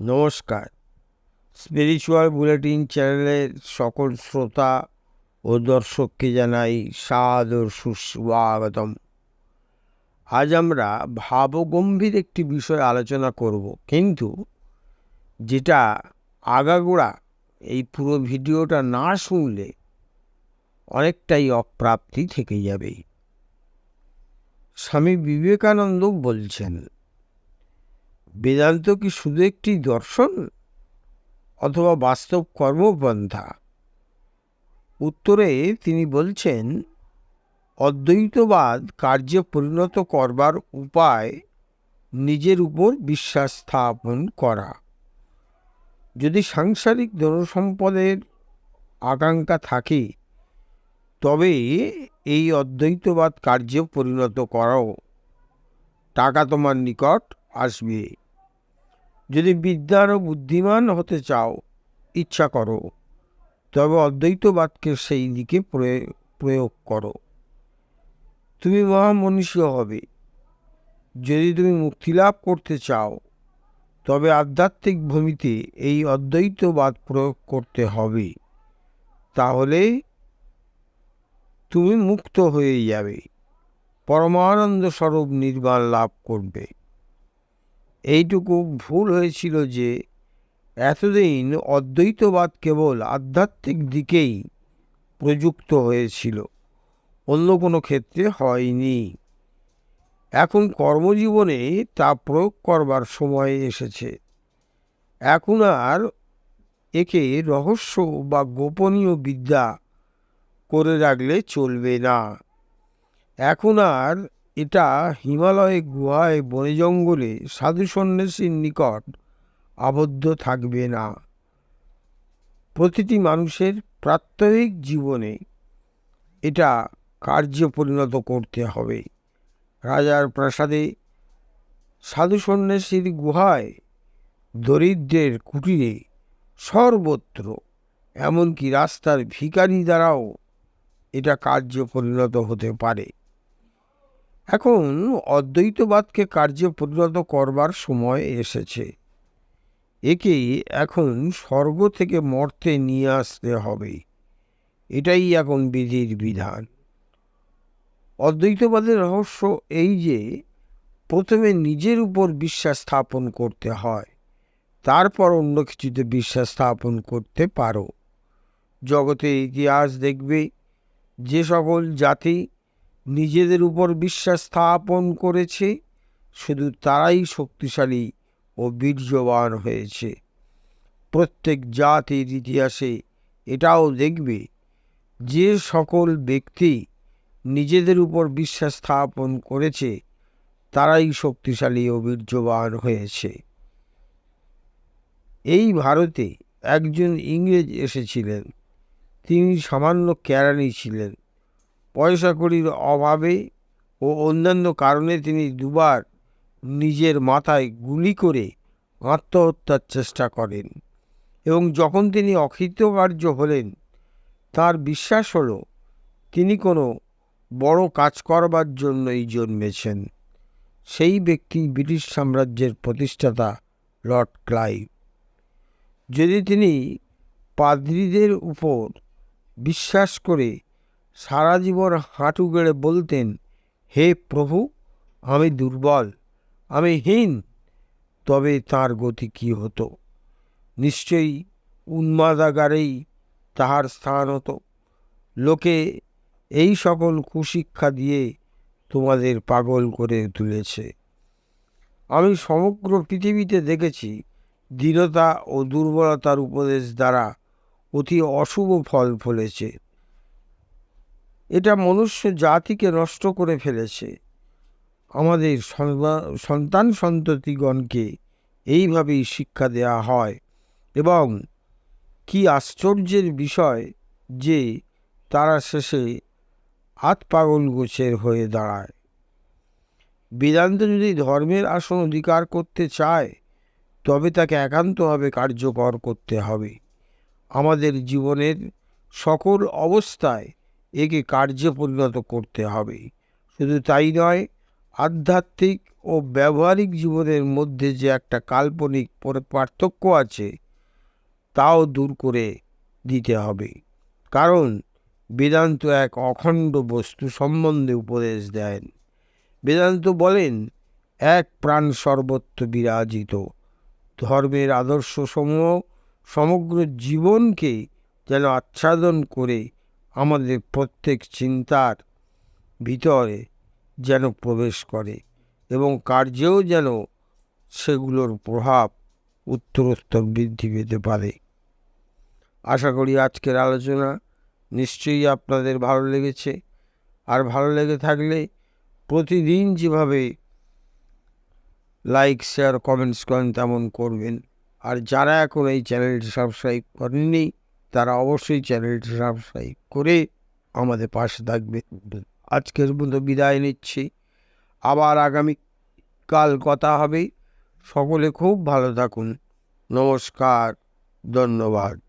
নমস্কার। Spiritual bulletin চ্যানেলের সকল শ্রোতা ও দর্শককে জানাই সাদর সুস্বাগতম। আজ আমরা ভাবগম্ভীর একটি বিষয় আলোচনা করব, কিন্তু যেটা আগাগোড়া এই পুরো ভিডিওটা না শুনলে অনেকটাই অপ্রাপ্তি থেকে যাবে। স্বামী বিবেকানন্দ বলছেন বেদান্ত কি শুধু একটি দর্শন অথবা বাস্তব কর্মপন্থা? উত্তরে তিনি বলছেন, অদ্বৈতবাদ কার্যে পরিণত করবার উপায় নিজের উপর বিশ্বাস স্থাপন করা। যদি সাংসারিক ধনসম্পদের আকাঙ্ক্ষা থাকে, তবে এই অদ্বৈতবাদ কার্যে পরিণত করাও টাকা তোমার নিকট আসবে। যদি বিদ্যার ও বুদ্ধিমান হতে চাও, ইচ্ছা করো। তবে অদ্বৈতবাদকে সেই দিকে প্রয়োগ করো। তুমি মহামনীষী হবে। যদি তুমি মুক্তি লাভ করতে চাও, তবে আধ্যাত্মিক ভূমিতে এই অদ্বৈতবাদ প্রয়োগ করতে হবে। তাহলে তুমি মুক্ত হয়ে যাবে। পরমানন্দ স্বরূপ নির্বাণ লাভ করবে। এইটুকু ভুল হয়েছিল যে এতদিন অদ্বৈতবাদ কেবল আধ্যাত্মিক দিকেই প্রযুক্ত হয়েছিল, অন্য কোনো ক্ষেত্রে হয়নি। এখন কর্মজীবনে তা প্রয়োগ করবার সময় এসেছে। এখন আর একে রহস্য বা গোপনীয় বিদ্যা করে রাখলে চলবে না। এখন আর এটা হিমালয়ে গুহায় বনে জঙ্গলে সাধু সন্ন্যাসীর নিকট আবদ্ধ থাকবে না। প্রতিটি মানুষের প্রাত্যহিক জীবনে এটা কার্যে পরিণত করতে হবে। রাজার প্রাসাদে সাধু সন্ন্যাসীর গুহায় দরিদ্রের কুটিরে সর্বত্র, এমনকি রাস্তার ভিকারি দ্বারাও এটা কার্য পরিণত হতে পারে। এখন অদ্বৈতবাদকে কার্যে পরিণত করবার সময় এসেছে। একে এখন স্বর্গ থেকে মর্তে নিয়ে আসতে হবে। এটাই এখন বিধির বিধান। অদ্বৈতবাদের রহস্য এই যে, প্রথমে নিজের উপর বিশ্বাস স্থাপন করতে হয়, তারপর অন্য কিছুতে বিশ্বাস স্থাপন করতে পারো। জগতের ইতিহাস দেখবে, যে সকল জাতি নিজেদের উপর বিশ্বাস স্থাপন করেছে, শুধু তারাই শক্তিশালী ও বীর্যবান হয়েছে। প্রত্যেক জাতির ইতিহাসে এটাও দেখবে যে সকল ব্যক্তি নিজেদের উপর বিশ্বাস স্থাপন করেছে, তারাই শক্তিশালী ও বীর্যবান হয়েছে। এই ভারতে একজন ইংরেজ এসেছিলেন। তিনি সামান্য কেরানি ছিলেন। পয়সা কড়ির অভাবে ও অন্যান্য কারণে তিনি দুবার নিজের মাথায় গুলি করে আত্মহত্যার চেষ্টা করেন এবং যখন তিনি অকৃতকার্য হলেন, তার বিশ্বাস হলো তিনি কোনো বড় কাজ করবার জন্যই জন্মেছেন। সেই ব্যক্তি ব্রিটিশ সাম্রাজ্যের প্রতিষ্ঠাতা লর্ড ক্লাইভ। যদি তিনি পাদ্রীদের উপর বিশ্বাস করে সারা জীবন হাঁটু গেড়ে বলতেন, হে প্রভু, আমি দুর্বল, আমি হীন, তবে তার গতি কি হতো? নিশ্চয়ই উন্মাদাগারেই তাহার স্থান হতো। লোকে এই সকল কুশিক্ষা দিয়ে তোমাদের পাগল করে তুলেছে। আমি সমগ্র পৃথিবীতে দেখেছি দৃঢ়তা ও দুর্বলতার উপদেশ দ্বারা অতি অশুভ ফল ফলেছে। এটা মনুষ্য জাতিকে নষ্ট করে ফেলেছে। আমাদের সন্তান সন্ততিগণকে এইভাবেই শিক্ষা দেওয়া হয় এবং কি আশ্চর্যের বিষয় যে তারা শেষে হাত পাগল গোছের হয়ে দাঁড়ায়। বেদান্ত যদি ধর্মের আসন অধিকার করতে চায়, তবে তাকে একান্তভাবে কার্যকর করতে হবে। আমাদের জীবনের সকল অবস্থায় একে কার্যে পরিণত করতে হবে। শুধু তাই নয়, আধ্যাত্মিক ও ব্যবহারিক জীবনের মধ্যে যে একটা কাল্পনিক পর- পার্থক্য আছে, তাও দূর করে দিতে হবে। কারণ বেদান্ত এক অখণ্ড বস্তু সম্বন্ধে উপদেশ দেন। বেদান্ত বলেন, এক প্রাণ সর্বত্র বিরাজিত। ধর্মের আদর্শসমূহ সমগ্র জীবনকে যেন আচ্ছাদন করে আমাদের প্রত্যেক চিন্তার ভিতরে যেন প্রবেশ করে এবং কার্যেও যেন সেগুলোর প্রভাব উত্তরোত্তর বৃদ্ধি পেতে পারে। আশা করি আজকের আলোচনা নিশ্চয়ই আপনাদের ভালো লেগেছে। আর ভালো লেগে থাকলে প্রতিদিন যেভাবে লাইক, শেয়ার, কমেন্টস করেন তেমন করবেন। আর যারা এখন এই চ্যানেলটি সাবস্ক্রাইব করেননি তারা অবশ্যই চ্যানেলটি সাবস্ক্রাইব করে আমাদের পাশে থাকবে। আজকের মতো বিদায় নিচ্ছি। আবার আগামী কাল কথা হবে। সকলে খুব ভালো থাকুন। নমস্কার, ধন্যবাদ।